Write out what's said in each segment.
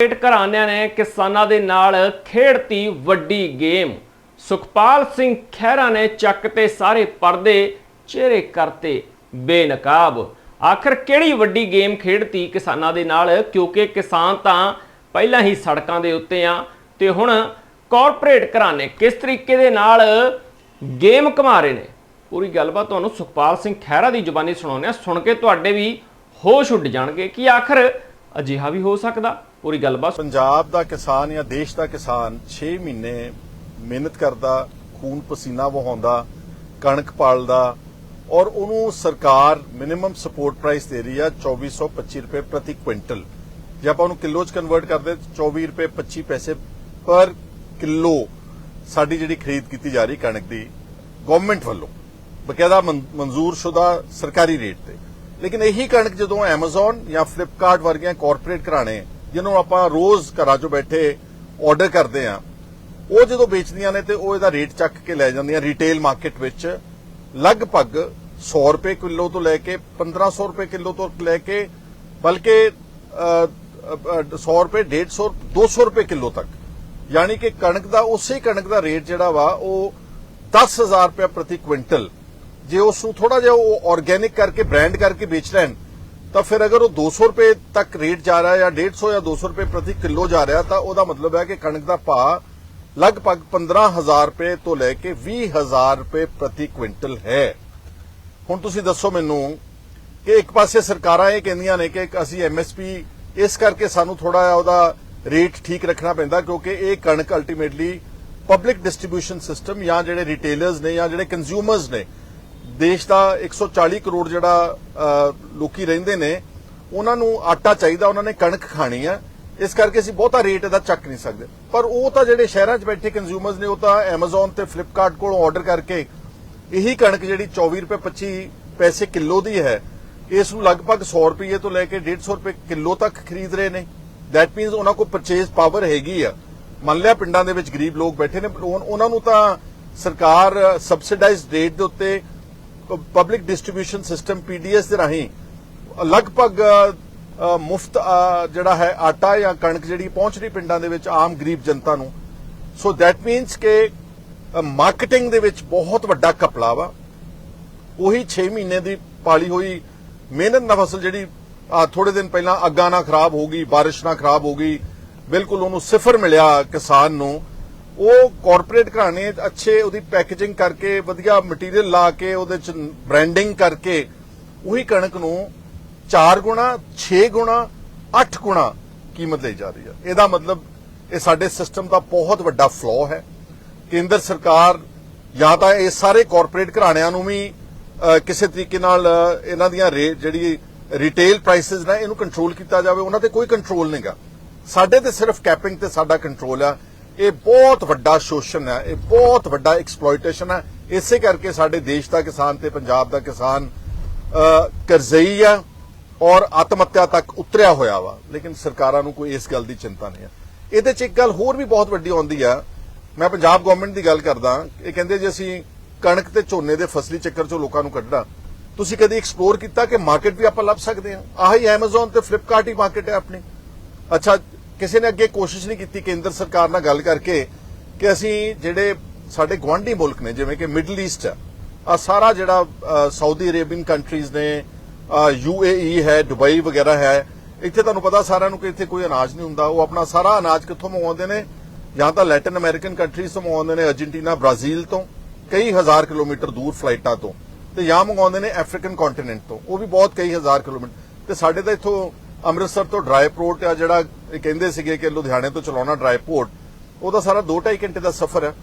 Corporate ਘਰਾਣਿਆਂ ਨੇ ਕਿਸਾਨਾਂ ਦੇ ਨਾਲ ਖੇਡਤੀ ਵੱਡੀ ਗੇਮ। ਸੁਖਪਾਲ ਸਿੰਘ ਖਹਿਰਾ ਨੇ ਚੱਕ ਤੇ ਸਾਰੇ ਪਰਦੇ ਚਿਹਰੇ ਕਰਤੇ ਬੇਨਕਾਬ। ਆਖਰ ਕਿਹੜੀ ਵੱਡੀ ਗੇਮ ਖੇਡਤੀ ਕਿਸਾਨਾਂ ਦੇ ਨਾਲ? ਕਿਉਂਕਿ ਕਿਸਾਨ ਤਾਂ ਪਹਿਲਾਂ ਹੀ ਸੜਕਾਂ ਦੇ ਉੱਤੇ ਆ। ਤੇ ਹੁਣ ਕਾਰਪੋਰੇਟ ਘਰਾਣੇ ਕਿਸ ਤਰੀਕੇ ਦੇ ਨਾਲ ਗੇਮ ਘਮਾ ਰਹੇ ਨੇ? ਪੂਰੀ ਗੱਲਬਾਤ ਤੁਹਾਨੂੰ ਸੁਖਪਾਲ ਸਿੰਘ ਖਹਿਰਾ ਦੀ ਜ਼ੁਬਾਨੀ ਸੁਣਾਉਂਦੇ ਆ ਸੁਣ ਕੇ ਤੁਹਾਡੇ ਵੀ ਹੋਸ਼ ਉੱਡ ਜਾਣਗੇ ਕਿ ਆਖਰ ਅਜਿਹਾ ਵੀ ਹੋ ਸਕਦਾ। ਪੂਰੀ ਗੱਲਬਾਤ ਪੰਜਾਬ ਦਾ ਕਿਸਾਨ ਜਾਂ ਦੇਸ਼ ਦਾ ਕਿਸਾਨ 6 ਮਹੀਨੇ ਮਿਹਨਤ ਕਰਦਾ, ਖੂਨ ਪਸੀਨਾ ਵਹਾਉਂਦਾ, ਕਣਕ ਪਾਲਦਾ ਔਰ ਉਹਨੂੰ ਸਰਕਾਰ ਮਿਨੀਮਮ ਸਪੋਰਟ ਪ੍ਰਾਈਸ ਦੇ ਰਹੀ ਆ 2425 ਰੁਪਏ ਪ੍ਰਤੀ ਕੁਇੰਟਲ। ਜੇ ਆਪਾਂ ਉਹਨੂੰ ਕਿਲੋ ਚ ਕਨਵਰਟ ਕਰਦੇ ਤਾਂ 24 ਰੁਪਏ 25 ਪੈਸੇ ਪਰ ਕਿਲੋ ਸਾਡੀ ਜਿਹੜੀ ਖਰੀਦ ਕੀਤੀ ਜਾ ਰਹੀ ਕਣਕ ਦੀ ਗਵਰਨਮੈਂਟ ਵੱਲੋਂ। ਬਕਾਇਦਾ ਮਨਜੂਰ ਸ਼ੁਦਾ ਸਰਕਾਰੀ ਰੇਟ ਤੇ। ਲੇਕਿਨ ਇਹੀ ਕਣਕ ਜਦੋਂ Amazon ਜਾਂ Flipkart ਵਰਗੀਆਂ ਕਾਰਪੋਰੇਟ ਘਰਾਣੇ ਜਿਹਨੂੰ ਆਪਾਂ ਰੋਜ਼ ਘਰਾਂ 'ਚੋਂ ਬੈਠੇ ਆਰਡਰ ਕਰਦੇ ਆ ਉਹ ਜਦੋਂ ਵੇਚਦੀਆਂ ਨੇ ਤੇ ਉਹ ਇਹਦਾ ਰੇਟ ਚੱਕ ਕੇ ਲੈ ਜਾਂਦੀਆਂ ਰਿਟੇਲ ਮਾਰਕੀਟ ਵਿੱਚ। ਲਗਭਗ 100 ਰੁਪਏ ਕਿਲੋ ਤੋਂ ਲੈ ਕੇ 1500 ਰੁਪਏ ਕਿਲੋ ਤੋਂ ਲੈ ਕੇ ਬਲਕਿ ਅ, ਅ, 100 ਰੁਪਏ 150 200 ਰੁਪਏ ਕਿਲੋ ਤੱਕ। ਯਾਨੀ ਕਿ ਕਣਕ ਦਾ ਉਸੇ ਕਣਕ ਦਾ ਰੇਟ ਜਿਹੜਾ ਵਾ ਉਹ 10000 ਰੁਪਏ ਪ੍ਰਤੀ ਕੁਇੰਟਲ। ਜੇ ਉਸ ਨੂੰ ਥੋੜਾ ਜਿਹਾ ਉਹ ਆਰਗੇਨਿਕ ਕਰਕੇ ਬ੍ਰਾਂਡ ਕਰਕੇ ਵੇਚ ਲੈਣ ਤਾਂ ਫਿਰ ਅਗਰ ਉਹ 200 ਰੁਪਏ ਤੱਕ ਰੇਟ ਜਾ ਰਿਹਾ ਜਾਂ 150 ਜਾਂ 200 ਰੁਪਏ ਪ੍ਰਤੀ ਕਿਲੋ ਜਾ ਰਿਹਾ, ਤਾਂ ਉਹਦਾ ਮਤਲਬ ਹੈ ਕਿ ਕਣਕ ਦਾ ਭਾਅ ਲਗਭਗ 15000 ਰੁਪਏ ਤੋਂ ਲੈ ਕੇ 20000 ਰੁਪਏ ਪ੍ਰਤੀ ਕੁਇੰਟਲ ਹੈ। ਹੁਣ ਤੁਸੀਂ ਦੱਸੋ ਮੈਨੂੰ ਕਿ ਇੱਕ ਪਾਸੇ ਸਰਕਾਰਾਂ ਇਹ ਕਹਿੰਦੀਆਂ ਨੇ ਕਿ ਅਸੀਂ ਐਮਐਸਪੀ ਇਸ ਕਰਕੇ ਸਾਨੂੰ ਥੋੜਾ ਜਿਹਾ ਉਹਦਾ ਰੇਟ ਠੀਕ ਰੱਖਣਾ ਪੈਂਦਾ ਕਿਉਂਕਿ ਇਹ ਕਣਕ ਅਲਟੀਮੇਟਲੀ ਪਬਲਿਕ ਡਿਸਟ੍ਰੀਬਿਊਸ਼ਨ ਸਿਸਟਮ ਜਾਂ ਜਿਹੜੇ ਰਿਟੇਲਰਸ ਨੇ ਜਾਂ ਜਿਹੜੇ ਕੰਜ਼ਿਊਮਰਸ ਨੇ ਦੇਸ਼ ਦਾ 140 ਕਰੋੜ ਜਿਹੜਾ ਲੋਕੀ ਰਹਿੰਦੇ ਨੇ, ਉਹਨਾਂ ਨੂੰ ਆਟਾ ਚਾਹੀਦਾ, ਉਹਨਾਂ ਨੇ ਕਣਕ ਖਾਣੀ ਆ। ਇਸ ਕਰਕੇ ਅਸੀਂ ਬਹੁਤਾ ਰੇਟ ਇਹਦਾ ਚੱਕ ਨਹੀਂ ਸਕਦੇ। ਪਰ ਉਹ ਤਾਂ ਜਿਹੜੇ ਸ਼ਹਿਰਾਂ 'ਚ ਬੈਠੇ ਕੰਜ਼ਿਊਮਰਸ ਨੇ, ਉਹ ਤਾਂ Amazon ਤੇ Flipkart ਕੋਲੋਂ ਆਰਡਰ ਕਰਕੇ ਇਹੀ ਕਣਕ ਜਿਹੜੀ 24 ਰੁਪਏ 25 ਪੈਸੇ ਕਿਲੋ ਦੀ ਹੈ, ਇਸ ਨੂੰ ਲਗਭਗ 100 ਰੁਪਏ ਤੋਂ ਲੈ ਕੇ 150 ਰੁਪਏ ਕਿਲੋ ਤੱਕ ਖਰੀਦ ਰਹੇ ਨੇ। ਦੈਟ ਮੀਨਸ ਉਹਨਾਂ ਕੋਲ ਪਰਚੇਸ ਪਾਵਰ ਹੈਗੀ ਆ। ਮੰਨ ਲਿਆ ਪਿੰਡਾਂ ਦੇ ਵਿੱਚ ਗਰੀਬ ਲੋਕ ਬੈਠੇ ਨੇ ਉਹ- ਉਹਨਾਂ ਨੂੰ ਤਾਂ ਸਰਕਾਰ ਸਬਸਿਡਾਈਜ਼ਡ ਰੇਟ ਦੇ ਉੱਤੇ ਪਬਲਿਕ ਡਿਸਟ੍ਰੀਬਿਊਸ਼ਨ ਸਿਸਟਮ ਪੀਡੀਐਸ ਦੇ ਰਾਹੀਂ ਲਗਭਗ ਮੁਫਤ ਜਿਹੜਾ ਹੈ ਆਟਾ ਜਾਂ ਕਣਕ ਜਿਹੜੀ ਪਹੁੰਚ ਰਹੀ ਪਿੰਡਾਂ ਦੇ ਵਿੱਚ ਆਮ ਗਰੀਬ ਜਨਤਾ ਨੂੰ। ਸੋ ਦੈਟ ਮੀਨਸ ਕਿ ਮਾਰਕੀਟਿੰਗ ਦੇ ਵਿੱਚ ਬਹੁਤ ਵੱਡਾ ਕਪੜਾ ਵਾ। ਉਹੀ 6 ਮਹੀਨੇ ਦੀ ਪਾਲੀ ਹੋਈ ਮਿਹਨਤ ਨਾਲ ਫਸਲ ਜਿਹੜੀ ਥੋੜੇ ਦਿਨ ਪਹਿਲਾਂ ਅੱਗਾ ਨਾ ਖਰਾਬ ਹੋ ਗਈ, ਬਾਰਿਸ਼ ਨਾ ਖਰਾਬ ਹੋ ਗਈ। ਬਿਲਕੁਲ ਉਹਨੂੰ ਸਿਫਰ ਮਿਲਿਆ ਕਿਸਾਨ ਨੂੰ। ਉਹ ਕਾਰਪੋਰੇਟ ਘਰਾਣੇ ਅੱਛੇ, ਉਹਦੀ ਪੈਕੇਜਿੰਗ ਕਰਕੇ, ਵਧੀਆ ਮਟੀਰੀਅਲ ਲਾ ਕੇ, ਉਹਦੇ ਚ ਬ੍ਰਾਂਡਿੰਗ ਕਰਕੇ, ਉਹੀ ਕਣਕ ਨੂੰ 4 ਗੁਣਾ 6 ਗੁਣਾ 8 ਗੁਣਾ ਕੀਮਤ ਲਈ ਜਾ ਰਹੀ ਹੈ ਇਹਦਾ ਮਤਲਬ ਇਹ ਸਾਡੇ ਸਿਸਟਮ ਦਾ ਬਹੁਤ ਵੱਡਾ ਫਲੋ ਹੈ। ਕੇਂਦਰ ਸਰਕਾਰ ਜਾਂ ਤਾਂ ਇਹ ਸਾਰੇ ਕਾਰਪੋਰੇਟ ਘਰਾਣਿਆਂ ਨੂੰ ਵੀ ਕਿਸੇ ਤਰੀਕੇ ਨਾਲ ਇਹਨਾਂ ਦੀਆਂ ਰੇਟ ਜਿਹੜੀ ਰਿਟੇਲ ਪ੍ਰਾਈਸਸ ਨੇ, ਇਹਨੂੰ ਕੰਟਰੋਲ ਕੀਤਾ ਜਾਵੇ। ਉਹਨਾਂ ਤੇ ਕੋਈ ਕੰਟਰੋਲ ਨਹੀਂਗਾ ਸਾਡੇ ਤੇ ਸਿਰਫ ਕੈਪਿੰਗ ਤੇ ਸਾਡਾ ਕੰਟਰੋਲ ਆ। ਇਹ ਬਹੁਤ ਵੱਡਾ ਸ਼ੋਸ਼ਣ ਹੈ, ਇਹ ਬਹੁਤ ਵੱਡਾ ਐਕਸਪਲੋਇਟੇਸ਼ਨ ਹੈ। ਇਸੇ ਕਰਕੇ ਸਾਡੇ ਦੇਸ਼ ਦਾ ਕਿਸਾਨ ਤੇ ਪੰਜਾਬ ਦਾ ਕਿਸਾਨ ਕਰਜ਼ਈ ਆ ਔਰ ਆਤਮ ਹੱਤਿਆ ਤੱਕ ਉਤਰਿਆ ਹੋਇਆ ਵਾ। ਲੇਕਿਨ ਸਰਕਾਰਾਂ ਨੂੰ ਕੋਈ ਇਸ ਗੱਲ ਦੀ ਚਿੰਤਾ ਨਹੀਂ ਹੈ। ਇਹਦੇ ਚ ਇੱਕ ਗੱਲ ਹੋਰ ਵੀ ਬਹੁਤ ਵੱਡੀ ਆਉਂਦੀ ਆ ਮੈਂ ਪੰਜਾਬ ਗਵਰਨਮੈਂਟ ਦੀ ਗੱਲ ਕਰਦਾ, ਇਹ ਕਹਿੰਦੇ ਜੇ ਅਸੀਂ ਕਣਕ ਤੇ ਝੋਨੇ ਦੇ ਫਸਲੀ ਚੱਕਰ ਚੋਂ ਲੋਕਾਂ ਨੂੰ ਕੱਢਣਾ, ਤੁਸੀਂ ਕਦੀ ਐਕਸਪਲੋਰ ਕੀਤਾ ਕਿ ਮਾਰਕੀਟ ਵੀ ਆਪਾਂ ਲੱਭ ਸਕਦੇ ਹਾਂ? ਆਹੀ Amazon ਤੇ Flipkart ਹੀ ਮਾਰਕੀਟ ਹੈ ਆਪਣੀ। ਅੱਛਾ ਕਿਸੇ ਨੇ ਅੱਗੇ ਕੋਸ਼ਿਸ਼ ਨਹੀਂ ਕੀਤੀ ਕੇਂਦਰ ਸਰਕਾਰ ਨਾਲ ਗੱਲ ਕਰਕੇ ਕਿ ਅਸੀਂ ਜਿਹੜੇ ਸਾਡੇ ਗਵਾਂਢੀ ਮੁਲਕ ਨੇ, ਜਿਵੇਂ ਕਿ ਮਿਡਲ ਈਸਟ ਆ ਸਾਰਾ ਜਿਹੜਾ ਸਾਊਦੀ ਅਰੇਬੀਅਨ ਕੰਟਰੀਜ਼ ਨੇ ਯੂਏਈ ਹੈ ਦੁਬਈ ਵਗੈਰਾ ਹੈ, ਇੱਥੇ ਤੁਹਾਨੂੰ ਪਤਾ ਸਾਰਿਆਂ ਨੂੰ ਕਿ ਇੱਥੇ ਕੋਈ ਅਨਾਜ ਨਹੀਂ ਹੁੰਦਾ, ਉਹ ਆਪਣਾ ਸਾਰਾ ਅਨਾਜ ਕਿੱਥੋਂ ਮੰਗਵਾਉਂਦੇ ਨੇ? ਜਾਂ ਤਾਂ ਲੈਟਿਨ ਅਮਰੀਕਨ ਕੰਟਰੀਜ਼ ਤੋਂ ਮੰਗਵਾਉਂਦੇ ਨੇ ਅਰਜਨਟੀਨਾ ਬ੍ਰਾਜ਼ੀਲ ਤੋਂ, ਕਈ ਹਜ਼ਾਰ ਕਿਲੋਮੀਟਰ ਦੂਰ ਫਲਾਈਟਾਂ ਤੋਂ, ਤੇ ਜਾਂ ਮੰਗਵਾਉਂਦੇ ਨੇ ਅਫਰੀਕਨ ਕੰਟੀਨੈਂਟ ਤੋਂ, ਉਹ ਵੀ ਬਹੁਤ ਕਈ ਹਜ਼ਾਰ ਕਿਲੋਮੀਟਰ, ਤੇ ਸਾਡੇ ਤਾਂ ਇੱਥੋਂ ਅੰਮ੍ਰਿਤਸਰ ਤੋਂ ਡਰਾਈ ਪੋਰਟ ਆ ਜਿਹੜਾ ਕਹਿੰਦੇ ਸੀਗੇ ਕਿ ਲੁਧਿਆਣੇ ਤੋਂ ਚਲਾਉਣਾ ਡਰਾਈ ਪੋਰਟ ਉਹਦਾ ਸਾਰਾ 2.5 ਘੰਟੇ ਦਾ ਸਫ਼ਰ ਹੈ।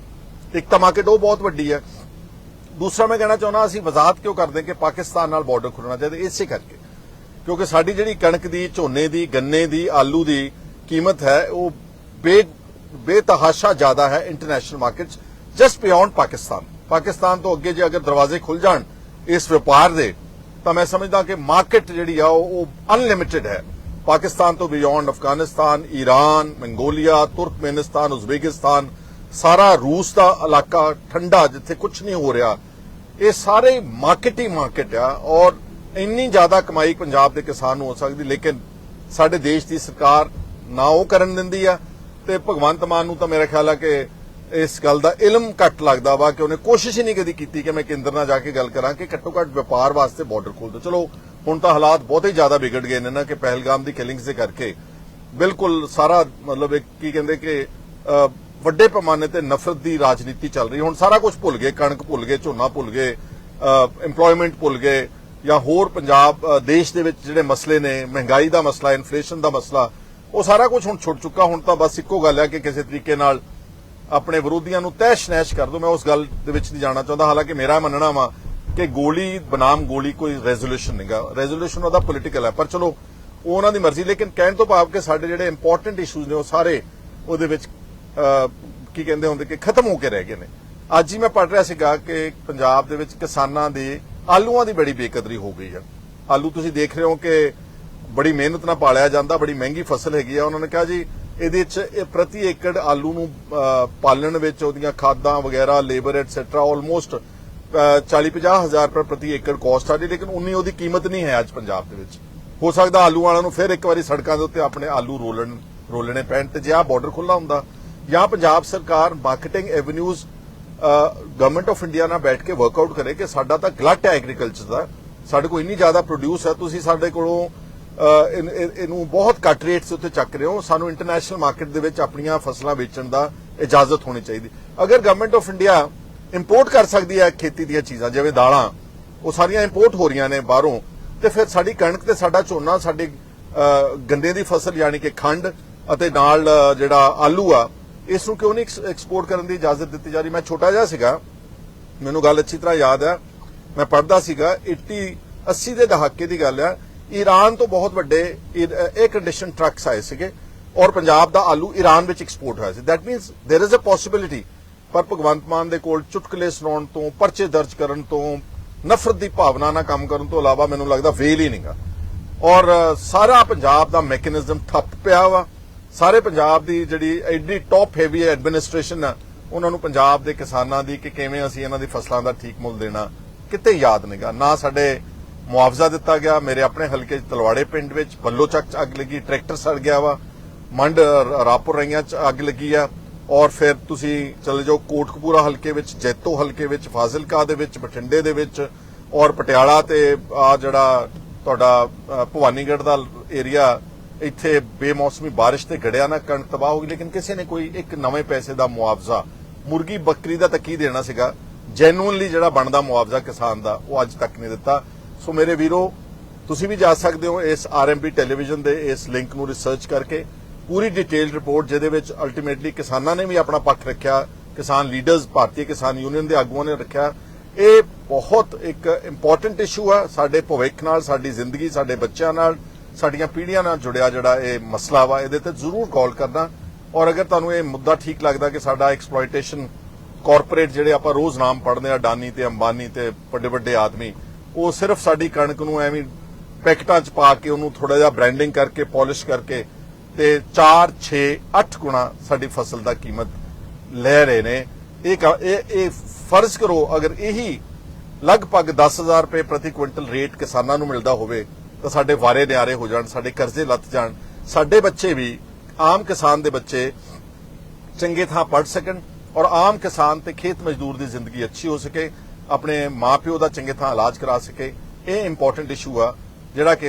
ਇੱਕ ਤਾਂ ਮਾਰਕੀਟ ਉਹ ਬਹੁਤ ਵੱਡੀ ਹੈ। ਦੂਸਰਾ ਮੈਂ ਕਹਿਣਾ ਚਾਹੁੰਦਾ, ਅਸੀਂ ਵਜ਼ਾਹਤ ਕਿਉਂ ਕਰਦੇ ਕਿ ਪਾਕਿਸਤਾਨ ਨਾਲ ਬਾਰਡਰ ਖੁੱਲਣਾ ਚਾਹੀਦਾ, ਇਸੇ ਕਰਕੇ। ਕਿਉਂਕਿ ਸਾਡੀ ਜਿਹੜੀ ਕਣਕ ਦੀ, ਝੋਨੇ ਦੀ, ਗੰਨੇ ਦੀ, ਆਲੂ ਦੀ ਕੀਮਤ ਹੈ, ਉਹ ਬੇ, ਬੇਤਹਾਸ਼ਾ ਜ਼ਿਆਦਾ ਹੈ international market just beyond Pakistan. Pakistan ਤੋਂ ਅੱਗੇ ਜੇ ਅਗਰ ਦਰਵਾਜ਼ੇ ਖੁੱਲ ਜਾਣ ਇਸ ਵਪਾਰ ਦੇ, ਤਾਂ ਮੈਂ ਸਮਝਦਾ ਕਿ ਮਾਰਕੀਟ ਜਿਹੜੀ ਆ, ਉਹ ਅਨਲਿਮਿਟਿਡ ਹੈ। ਪਾਕਿਸਤਾਨ ਤੋਂ beyond Afghanistan Iran Mongolia, Turkmenistan, Uzbekistan, ਸਾਰਾ ਰੂਸ ਦਾ ਇਲਾਕਾ ਠੰਡਾ ਜਿੱਥੇ ਕੁਝ ਨਹੀਂ ਹੋ ਰਿਹਾ। ਇਹ ਸਾਰੇ ਮਾਰਕੀਟ ਹੀ ਮਾਰਕੀਟ ਆ ਔਰ ਇੰਨੀ ਜ਼ਿਆਦਾ ਕਮਾਈ ਪੰਜਾਬ ਦੇ ਕਿਸਾਨ ਨੂੰ ਹੋ ਸਕਦੀ, ਲੇਕਿਨ ਸਾਡੇ ਦੇਸ਼ ਦੀ ਸਰਕਾਰ ਨਾ ਉਹ ਕਰਨ ਦਿੰਦੀ ਆ ਤੇ ਭਗਵੰਤ ਮਾਨ ਨੂੰ ਤਾਂ ਮੇਰਾ ਖਿਆਲ ਆ ਕਿ ਇਸ ਗੱਲ ਦਾ ਇਲਮ ਘੱਟ ਲੱਗਦਾ ਵਾ ਕਿ ਉਹਨੇ ਕੋਸ਼ਿਸ਼ ਹੀ ਨਹੀਂ ਕਦੀ ਕੀਤੀ ਕਿ ਮੈਂ ਕੇਂਦਰ ਨਾਲ ਜਾ ਕੇ ਗੱਲ ਕਰਾਂ ਕਿ ਘੱਟੋ ਘੱਟ ਵਪਾਰ ਵਾਸਤੇ ਬਾਰਡਰ ਖੋਲ ਦਿਓ ਚਲੋ ਹੁਣ ਤਾਂ ਹਾਲਾਤ ਬਹੁਤੇ ਜ਼ਿਆਦਾ ਵਿਗੜ ਗਏ ਨੇ ਨਾ ਕਿ ਪਹਿਲਗਾਮ ਦੀ ਕਿਲਿੰਗਸ ਦੇ ਕਰਕੇ। ਬਿਲਕੁਲ ਸਾਰਾ ਮਤਲਬ ਕੀ ਕਹਿੰਦੇ ਕਿ ਵੱਡੇ ਪੈਮਾਨੇ ਤੇ ਨਫ਼ਰਤ ਦੀ ਰਾਜਨੀਤੀ ਚੱਲ ਰਹੀ। ਹੁਣ ਸਾਰਾ ਕੁਝ ਭੁੱਲ ਗਏ, ਕਣਕ ਭੁੱਲ ਗਏ, ਝੋਨਾ ਭੁੱਲ ਗਏ EMPLOYMENT ਭੁੱਲ ਗਏ ਜਾਂ ਹੋਰ ਪੰਜਾਬ ਦੇਸ਼ ਦੇ ਵਿੱਚ ਜਿਹੜੇ ਮਸਲੇ ਨੇ, ਮਹਿੰਗਾਈ ਦਾ ਮਸਲਾ ਇਨਫਲੇਸ਼ਨ ਦਾ ਮਸਲਾ, ਉਹ ਸਾਰਾ ਕੁਝ ਹੁਣ ਛੁੱਟ ਚੁੱਕਾ। ਹੁਣ ਤਾਂ ਬਸ ਇੱਕੋ ਗੱਲ ਹੈ ਕਿ ਕਿਸੇ ਤਰੀਕੇ ਨਾਲ ਆਪਣੇ ਵਿਰੋਧੀਆਂ ਨੂੰ ਤੈਸ਼ ਨੈਸ਼ ਕਰ ਦੋ। ਮੈਂ ਉਸ ਗੱਲ ਦੇ ਵਿੱਚ ਨਹੀਂ ਜਾਣਾ ਚਾਹੁੰਦਾ। ਹਾਲਾਂਕਿ ਮੇਰਾ ਮੰਨਣਾ ਵਾ ਕਿ ਗੋਲੀ ਬਨਾਮ ਗੋਲੀ ਕੋਈ ਰੈਜ਼ੋਲੂਸ਼ਨ ਨਹੀਂਗਾ ਰੈਜ਼ੋਲੂਸ਼ਨ ਉਹਦਾ ਪੋਲੀਟੀਕਲ ਹੈ, ਪਰ ਚਲੋ ਉਹਨਾਂ ਦੀ ਮਰਜ਼ੀ, ਲੇਕਿਨ ਕਹਿਣ ਤੋਂ ਭਾਵ ਕਿ ਸਾਡੇ ਜਿਹੜੇ ਇੰਪੋਰਟੈਂਟ ਇਸ਼ੂਜ਼ ਨੇ ਉਹ ਸਾਰੇ ਉਹਦੇ ਵਿੱਚ ਕੀ ਕਹਿੰਦੇ ਹੁੰਦੇ, ਕਿ ਖਤਮ ਹੋ ਕੇ ਰਹਿ ਗਏ ਨੇ। ਅੱਜ ਹੀ ਮੈਂ ਪੜ੍ਹ ਰਿਹਾ ਸੀਗਾ ਕਿ ਪੰਜਾਬ ਦੇ ਵਿੱਚ ਕਿਸਾਨਾਂ ਦੇ ਆਲੂਆਂ ਦੀ ਬੜੀ ਬੇਕਦਰੀ ਹੋ ਗਈ ਹੈ ਆਲੂ ਤੁਸੀਂ ਦੇਖ ਰਹੇ ਹੋ ਕਿ ਬੜੀ ਮਿਹਨਤ ਨਾਲ ਪਾਲਿਆ ਜਾਂਦਾ, ਬੜੀ ਮਹਿੰਗੀ ਫਸਲ ਹੈਗੀ ਆ। ਉਹਨਾਂ ਨੇ ਕਿਹਾ ਜੀ, ਇਹਦੇ ਵਿੱਚ ਇਹ ਪ੍ਰਤੀ ਏਕੜ ਆਲੂ ਨੂੰ ਪਾਲਣ ਵਿੱਚ ਉਹਦੀਆਂ ਖਾਦਾਂ ਵਗੈਰਾ ਲੇਬਰ ਐਟਸੈਟਰਾ ਆਲਮੋਸਟ 40-50 ਹਜ਼ਾਰ ਰੁਪਏ ਪ੍ਰਤੀ ਏਕੜ ਕੋਸਟ ਆ ਰਹੀ ਲੇਕਿਨ ਉਨੀ ਉਹਦੀ ਕੀਮਤ ਨਹੀਂ ਹੈ ਅੱਜ ਪੰਜਾਬ ਦੇ ਵਿੱਚ। ਹੋ ਸਕਦਾ ਆਲੂ ਵਾਲਿਆਂ ਨੂੰ ਫਿਰ ਇੱਕ ਵਾਰੀ ਸੜਕਾਂ ਦੇ ਉੱਤੇ ਆਪਣੇ ਆਲੂ ਰੋਲਣ, ਰੋਲਣੇ ਪੈਣ ਤੇ ਜੇ ਆ ਬਾਰਡਰ ਖੁੱਲਾ ਹੁੰਦਾ, ਜਾਂ ਪੰਜਾਬ ਸਰਕਾਰ marketing avenues government of India ਨਾਲ ਬੈਠ ਕੇ ਵਰਕਆਊਟ ਕਰੇ ਕਿ ਸਾਡਾ ਤਾਂ ਗਲਟ ਹੈ ਐਗਰੀਕਲਚਰ ਦਾ, ਸਾਡੇ ਕੋਲ ਇੰਨੀ ਜ਼ਿਆਦਾ ਪ੍ਰੋਡਿਊਸ ਹੈ, ਤੁਸੀਂ ਸਾਡੇ ਕੋਲੋਂ ਇਹਨੂੰ ਬਹੁਤ ਘੱਟ ਰੇਟਸ ਉੱਤੇ ਚੱਕ ਰਹੇ ਹੋ, ਸਾਨੂੰ ਇੰਟਰਨੈਸ਼ਨਲ ਮਾਰਕੀਟ ਦੇ ਵਿੱਚ ਆਪਣੀਆਂ ਫਸਲਾਂ ਵੇਚਣ ਦਾ ਇਜਾਜ਼ਤ ਹੋਣੀ ਚਾਹੀਦੀ। ਅਗਰ ਗਵਰਨਮੈਂਟ ਆਫ ਇੰਡੀਆ ਇੰਪੋਰਟ ਕਰ ਸਕਦੀ ਹੈ ਖੇਤੀ ਦੀਆਂ ਚੀਜ਼ਾਂ, ਜਿਵੇਂ ਦਾਲਾਂ, ਉਹ ਸਾਰੀਆਂ ਇੰਪੋਰਟ ਹੋ ਰਹੀਆਂ ਨੇ ਬਾਹਰੋਂ। ਤੇ ਫਿਰ ਸਾਡੀ ਕਣਕ ਤੇ ਸਾਡਾ ਝੋਨਾ, ਸਾਡੇ ਗੰਦੇ ਦੀ ਫਸਲ ਯਾਨੀ ਕਿ ਖੰਡ ਅਤੇ ਨਾਲ ਜਿਹੜਾ ਆਲੂ ਆ, ਇਸ ਨੂੰ ਕਿਉਂ ਨਹੀਂ ਐਕਸਪੋਰਟ ਕਰਨ ਦੀ ਇਜਾਜ਼ਤ ਦਿੱਤੀ ਜਾ ਰਹੀ? ਮੈਂ ਛੋਟਾ ਜਿਹਾ ਸੀਗਾ, ਮੈਨੂੰ ਗੱਲ ਅੱਛੀ ਤਰ੍ਹਾਂ ਯਾਦ ਆ ਮੈਂ ਪੜਦਾ ਸੀਗਾ 80 80 ਦੇ ਦਹਾਕੇ ਦੀ ਗੱਲ ਆ ਈਰਾਨ ਤੋਂ ਬਹੁਤ ਵੱਡੇ ਇਹ ਕੰਡੀਸ਼ਨ ਟਰੱਕਸ ਆਏ ਸੀਗੇ ਔਰ ਪੰਜਾਬ ਦਾ ਆਲੂ ਈਰਾਨ ਵਿੱਚ ਐਕਸਪੋਰਟ ਹੋਇਆ ਸੀ। That means there is a possibility ਪਰ ਭਗਵੰਤ ਮਾਨ ਦੇ ਕੋਲ ਚੁਟਕਲੇ ਸੁਣਾਉਣ ਤੋਂ, ਪਰਚੇ ਦਰਜ ਕਰਨ ਤੋਂ, ਨਫ਼ਰਤ ਦੀ ਭਾਵਨਾ ਨਾਲ ਕੰਮ ਕਰਨ ਤੋਂ ਇਲਾਵਾ ਮੈਨੂੰ ਲੱਗਦਾ ਵੇਲ ਹੀ ਨਹੀਂਗਾ। ਔਰ ਸਾਰਾ ਪੰਜਾਬ ਦਾ ਮੈਕੈਨਿਜ਼ਮ ਠੱਪ ਪਿਆ ਵਾ। ਸਾਰੇ ਪੰਜਾਬ ਦੀ ਜਿਹੜੀ ਐਡੀ ਟੌਪ ਹੈਵੀ ਐਡਮਿਨਿਸਟ੍ਰੇਸ਼ਨ ਆ, ਉਹਨਾਂ ਨੂੰ ਪੰਜਾਬ ਦੇ ਕਿਸਾਨਾਂ ਦੀ ਕਿ ਕਿਵੇਂ ਅਸੀਂ ਇਹਨਾਂ ਦੀ ਫਸਲਾਂ ਦਾ ਠੀਕ ਮੁੱਲ ਦੇਣਾ, ਕਿਤੇ ਯਾਦ ਨਹੀਂਗਾ। ਨਾ ਸਾਡੇ ਮੁਆਵਜ਼ਾ ਦਿੱਤਾ ਗਿਆ, ਮੇਰੇ ਆਪਣੇ ਹਲਕੇ 'ਚ ਤਲਵਾੜੇ ਪਿੰਡ ਵਿੱਚ ਬੱਲੋ ਚੱਕ 'ਚ ਅੱਗ ਲੱਗੀ, ਟਰੈਕਟਰ ਸੜ ਗਿਆ ਵਾ। ਮੰਡ ਰ- ਰਾਪੁਰ ਰਈਆਂ 'ਚ ਅੱਗ ਲੱਗੀ ਆ। ਔਰ ਫਿਰ ਤੁਸੀਂ ਚਲੇ ਜਾਓ ਕੋਟਕਪੂਰਾ ਹਲਕੇ ਵਿੱਚ ਜੈਤੋ ਹਲਕੇ ਵਿੱਚ ਫਾਜ਼ਿਲਕਾ ਦੇ ਵਿੱਚ ਬਠਿੰਡੇ ਦੇ ਵਿੱਚ ਔਰ ਪਟਿਆਲਾ ਤੇ ਆ ਜਿਹੜਾ ਤੁਹਾਡਾ ਅ, ਭਵਾਨੀਗੜ੍ਹ ਦਾ ਏਰੀਆ ਇੱਥੇ ਬੇਮੌਸਮੀ ਬਾਰਿਸ਼ ਤੇ ਗੜਿਆ ਨਾ ਕਣਕ ਤਬਾਹ ਹੋ ਗਈ ਲੇਕਿਨ ਕਿਸੇ ਨੇ ਕੋਈ ਇੱਕ ਨਵੇਂ ਪੈਸੇ ਦਾ ਮੁਆਵਜ਼ਾ ਮੁਰਗੀ ਬੱਕਰੀ ਦਾ ਤਾਂ ਕੀ ਦੇਣਾ ਸੀਗਾ ਜੈਨੂਇਨਲੀ ਜਿਹੜਾ ਬਣਦਾ ਮੁਆਵਜ਼ਾ ਕਿਸਾਨ ਦਾ ਉਹ ਅੱਜ ਤੱਕ ਨਹੀਂ ਦਿੱਤਾ। ਸੋ ਮੇਰੇ ਵੀਰੋ ਤੁਸੀਂ ਵੀ ਜਾ ਸਕਦੇ ਹੋ ਇਸ ਆਰਐਮਪੀ ਟੈਲੀਵਿਜ਼ਨ ਦੇ ਇਸ ਲਿੰਕ ਨੂੰ ਰਿਸਰਚ ਕਰਕੇ। ਪੂਰੀ ਡਿਟੇਲ ਰਿਪੋਰਟ ਜਿਹਦੇ ਵਿੱਚ ਅਲਟੀਮੇਟਲੀ ਕਿਸਾਨਾਂ ਨੇ ਵੀ ਆਪਣਾ ਪੱਖ ਰੱਖਿਆ, ਕਿਸਾਨ ਲੀਡਰਸ ਭਾਰਤੀ ਕਿਸਾਨ ਯੂਨੀਅਨ ਦੇ ਆਗੂਆਂ ਨੇ ਰੱਖਿਆ। ਇਹ ਬਹੁਤ ਇੱਕ ਇੰਪੋਰਟੈਂਟ ਇਸ਼ੂ ਆ ਸਾਡੇ ਭਵਿੱਖ ਨਾਲ, ਸਾਡੀ ਜ਼ਿੰਦਗੀ, ਸਾਡੇ ਬੱਚਿਆਂ ਨਾਲ, ਸਾਡੀਆਂ ਪੀੜ੍ਹੀਆਂ ਨਾਲ ਜੁੜਿਆ ਜਿਹੜਾ ਇਹ ਮਸਲਾ ਵਾ, ਇਹਦੇ ਤੇ ਜ਼ਰੂਰ ਕਾਲ ਕਰਨਾ। ਔਰ ਅਗਰ ਤੁਹਾਨੂੰ ਇਹ ਮੁੱਦਾ ਠੀਕ ਲੱਗਦਾ ਕਿ ਸਾਡਾ ਐਕਸਪਲੋਇਟੇਸ਼ਨ ਕਾਰਪੋਰੇਟ ਜਿਹੜੇ ਆਪਾਂ ਰੋਜ਼ ਨਾਮ ਪੜ੍ਹਦੇ ਆ ਅਡਾਨੀ ਤੇ ਅੰਬਾਨੀ ਤੇ ਵੱਡੇ ਵੱਡੇ ਆਦਮੀ, ਉਹ ਸਿਰਫ ਸਾਡੀ ਕਣਕ ਨੂੰ ਐਵੇਂ ਪੈਕਟਾਂ 'ਚ ਪਾ ਕੇ ਉਹਨੂੰ ਥੋੜਾ ਜਿਹਾ ਬ੍ਰਾਂਡਿੰਗ ਕਰਕੇ ਪਾਲਿਸ਼ ਕਰਕੇ ਤੇ 4 6 8 ਗੁਣਾ ਸਾਡੀ ਫਸਲ ਦਾ ਕੀਮਤ ਲੈ ਰਹੇ ਨੇ। ਇਹ ਇਹ ਇਹ ਫਰਜ਼ ਕਰੋ, ਅਗਰ ਇਹੀ ਲਗਭਗ 10000 ਰੁਪਏ ਪ੍ਰਤੀ ਕੁਇੰਟਲ ਰੇਟ ਕਿਸਾਨਾਂ ਨੂੰ ਮਿਲਦਾ ਹੋਵੇ, ਤਾਂ ਸਾਡੇ ਵਾਰੇ ਨਿਆਰੇ ਹੋ ਜਾਣ, ਸਾਡੇ ਕਰਜ਼ੇ ਲੱਤ ਜਾਣ। ਸਾਡੇ ਬੱਚੇ ਵੀ, ਆਮ ਕਿਸਾਨ ਦੇ ਬੱਚੇ ਚੰਗੇ ਥਾਂ ਪੜ ਸਕਣ ਔਰ ਆਮ ਕਿਸਾਨ ਤੇ ਖੇਤ ਮਜ਼ਦੂਰ ਦੀ ਜ਼ਿੰਦਗੀ ਅੱਛੀ ਹੋ ਸਕੇ, ਆਪਣੇ ਮਾਪਿਓ ਦਾ ਚੰਗੇ ਥਾਂ ਇਲਾਜ ਕਰਾ ਸਕੇ। ਇਹ ਇੰਪੋਰਟੈਂਟ ਇਸ਼ੂ ਆ, ਜਿਹੜਾ ਕਿ